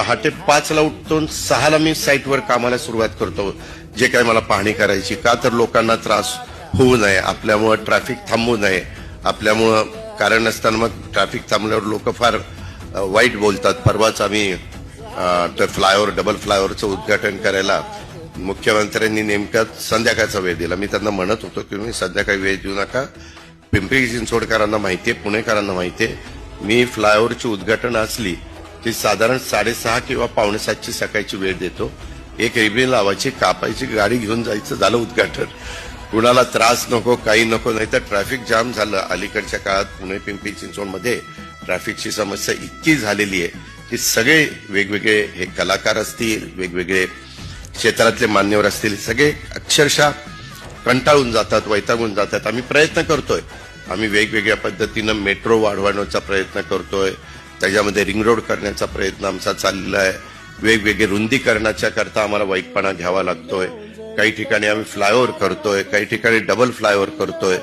पहाटे पाचला उठतो सहाला मी साईटवर कामाला सुरुवात करतो. जे काय मला पाहणी करायची का तर लोकांना त्रास होऊ नये आपल्यामुळं ट्रॅफिक थांबू नये. आपल्यामुळं कारण नसताना मग ट्रॅफिक थांबल्यावर लोक फार वाईट बोलतात. परवाच आम्ही तर फ्लायओव्हर डबल फ्लायओव्हरचं उद्घाटन करायला मुख्यमंत्र्यांनी नेमका संध्याकाळचा वेळ दिला. मी त्यांना म्हणत होतो की तुम्ही संध्याकाळी वेळ देऊ नका. पिंपरी चिंचवडकरांना आहे पुणेकरांना माहिती आहे मी फ्लायओव्हरची उद्घाटन असली की साधारण साडेसहा किंवा पावणे सातची सकाळची वेळ देतो. एक रिबीन लावायची कापायची गाडी घेऊन जायचं झालं उद्घाटन. कुणाला त्रास नको काही नको नाही तर ट्रॅफिक जाम झालं. अलीकडच्या काळात पुणे पिंपरी चिंचवडमध्ये ट्रॅफिकची समस्या इतकी झालेली आहे की सगळे वेगवेगळे हे कलाकार असतील वेगवेगळे क्षेत्रातले मान्यवर असतील सगळे अक्षरशः कंटाळून जातात वैतागून जातात. आम्ही प्रयत्न करतोय. आम्ही वेगवेगळ्या पद्धतीनं मेट्रो वाढवण्याचा प्रयत्न करतोय. त्याच्यामध्ये रिंग रोड करण्याचा प्रयत्न आमचा चाललेला आहे वेगवेगळे रुंदीकरणाच्या करता आम्हाला वाईटपणा घ्यावा लागतोय. काही ठिकाणी आम्ही फ्लायओव्हर करतोय काही ठिकाणी डबल फ्लायओव्हर करतोय.